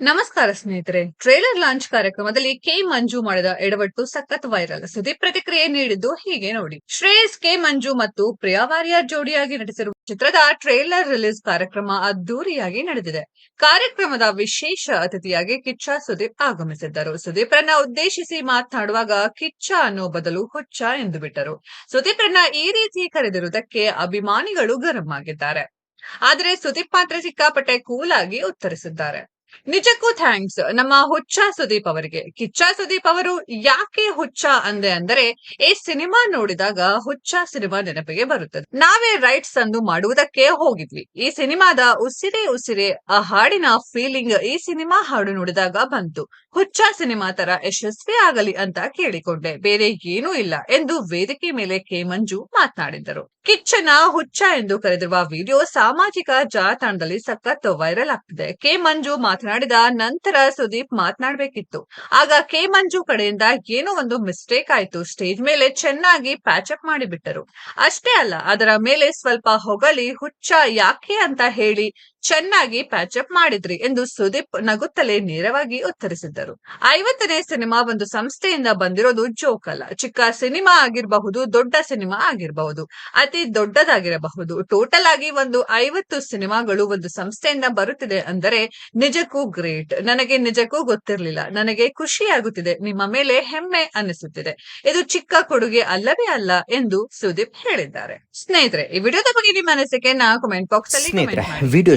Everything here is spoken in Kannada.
ನಮಸ್ಕಾರ ಸ್ನೇಹಿತರೆ. ಟ್ರೇಲರ್ ಲಾಂಚ್ ಕಾರ್ಯಕ್ರಮದಲ್ಲಿ ಕೆ ಮಂಜು ಮಾಡಿದ ಎಡವಟ್ಟು ಸಖತ್ ವೈರಲ್. ಸುದೀಪ್ ಪ್ರತಿಕ್ರಿಯೆ ನೀಡಿದ್ದು ಹೀಗೆ ನೋಡಿ. ಶ್ರೇಯಸ್, ಕೆ ಮಂಜು ಮತ್ತು ಪ್ರಿಯಾ ವಾರಿಯರ್ ಜೋಡಿಯಾಗಿ ನಟಿಸಿರುವ ಚಿತ್ರದ ಟ್ರೇಲರ್ ರಿಲೀಸ್ ಕಾರ್ಯಕ್ರಮ ಅದ್ದೂರಿಯಾಗಿ ನಡೆದಿದೆ. ಕಾರ್ಯಕ್ರಮದ ವಿಶೇಷ ಅತಿಥಿಯಾಗಿ ಕಿಚ್ಚ ಸುದೀಪ್ ಆಗಮಿಸಿದ್ದರು. ಸುದೀಪ್ರನ್ನ ಉದ್ದೇಶಿಸಿ ಮಾತನಾಡುವಾಗ ಕಿಚ್ಚ ಅನ್ನೋ ಬದಲು ಹುಚ್ಚ ಎಂದು ಬಿಟ್ಟರು. ಸುದೀಪ್ರನ್ನ ಈ ರೀತಿ ಕರೆದಿರುವುದಕ್ಕೆ ಅಭಿಮಾನಿಗಳು ಗರಂ ಆಗಿದ್ದಾರೆ. ಆದರೆ ಸುದೀಪ್ ಮಾತ್ರ ಸಿಕ್ಕಾಪಟ್ಟೆ ಕೂಲ್ ಆಗಿ ಉತ್ತರಿಸಿದ್ದಾರೆ. ನಿಜಕ್ಕೂ ಥ್ಯಾಂಕ್ಸ್. ನಮ್ಮ ಹುಚ್ಚ ಸುದೀಪ್ ಅವರಿಗೆ. ಕಿಚ್ಚ ಸುದೀಪ್ ಅವರು ಯಾಕೆ ಹುಚ್ಚ ಅಂದೆ ಅಂದರೆ, ಈ ಸಿನಿಮಾ ನೋಡಿದಾಗ ಹುಚ್ಚ ಸಿನಿಮಾ ನೆನಪಿಗೆ ಬರುತ್ತದೆ. ನಾವೇ ರೈಟ್ಸ್ ಅಂದು ಮಾಡುವುದಕ್ಕೆ ಹೋಗಿದ್ವಿ. ಈ ಸಿನಿಮಾದ ಉಸಿರೇ ಉಸಿರೇ, ಆ ಹಾಡಿನ ಫೀಲಿಂಗ್ ಈ ಸಿನಿಮಾ ಹಾಡು ನೋಡಿದಾಗ ಬಂತು. ಹುಚ್ಚ ಸಿನಿಮಾ ತರ ಯಶಸ್ವಿ ಆಗಲಿ ಅಂತ ಕೇಳಿಕೊಂಡೆ. ಬೇರೆ ಏನೂ ಇಲ್ಲ ಎಂದು ವೇದಿಕೆ ಮೇಲೆ ಕೆ ಮಂಜು ಮಾತನಾಡಿದ್ದರು. ಕಿಚ್ಚನ ಹುಚ್ಚ ಎಂದು ಕರೆದಿರುವ ವಿಡಿಯೋ ಸಾಮಾಜಿಕ ಜಾಲತಾಣದಲ್ಲಿ ಸಖತ್ ವೈರಲ್ ಆಗ್ತಿದೆ. ಕೆ ಮಂಜು ಮಾತನಾಡಿದ ನಂತರ ಸುದೀಪ್ ಮಾತನಾಡಬೇಕಿತ್ತು. ಆಗ ಕೆ ಮಂಜು ಕಡೆಯಿಂದ ಏನೋ ಒಂದು ಮಿಸ್ಟೇಕ್ ಆಯ್ತು. ಸ್ಟೇಜ್ ಮೇಲೆ ಚೆನ್ನಾಗಿ ಪ್ಯಾಚಪ್ ಮಾಡಿಬಿಟ್ಟರು. ಅಷ್ಟೇ ಅಲ್ಲ, ಅದರ ಮೇಲೆ ಸ್ವಲ್ಪ ಹೊಗಳಿ ಹುಚ್ಚ ಯಾಕೆ ಅಂತ ಹೇಳಿ ಚೆನ್ನಾಗಿ ಪ್ಯಾಚಪ್ ಮಾಡಿದ್ರಿ ಎಂದು ಸುದೀಪ್ ನಗುತ್ತಲೇ ನೇರವಾಗಿ ಉತ್ತರಿಸಿದ್ದರು. ಐವತ್ತನೇ ಸಿನಿಮಾ ಒಂದು ಸಂಸ್ಥೆಯಿಂದ ಬಂದಿರೋದು ಜೋಕ್ ಅಲ್ಲ. ಚಿಕ್ಕ ಸಿನಿಮಾ ಆಗಿರಬಹುದು ದೊಡ್ಡ ಸಿನಿಮಾ ಆಗಿರಬಹುದು. ಅತಿ ದೊಡ್ಡದಾಗಿರಬಹುದು. ಟೋಟಲ್ ಆಗಿ ಒಂದು ಐವತ್ತು ಸಿನಿಮಾಗಳು ಒಂದು ಸಂಸ್ಥೆಯಿಂದ ಬರುತ್ತಿದೆ ಅಂದರೆ ನಿಜಕ್ಕೂ ಗ್ರೇಟ್ ನನಗೆ ನಿಜಕ್ಕೂ ಗೊತ್ತಿರಲಿಲ್ಲ. ನನಗೆ ಖುಷಿ ಆಗುತ್ತಿದೆ ನಿಮ್ಮ ಮೇಲೆ ಹೆಮ್ಮೆ ಅನ್ನಿಸುತ್ತಿದೆ ಇದು ಚಿಕ್ಕ ಕೊಡುಗೆ ಅಲ್ಲವೇ ಅಲ್ಲ ಎಂದು ಸುದೀಪ್ ಹೇಳಿದ್ದಾರೆ. ಸ್ನೇಹಿತರೆ ಈ ವಿಡಿಯೋದ ಬಗ್ಗೆ ನಿಮ್ಮ ಅನಿಸಿಕೆಯನ್ನ ಕಮೆಂಟ್ ಬಾಕ್ಸ್ ಅಲ್ಲಿ. ವಿಡಿಯೋ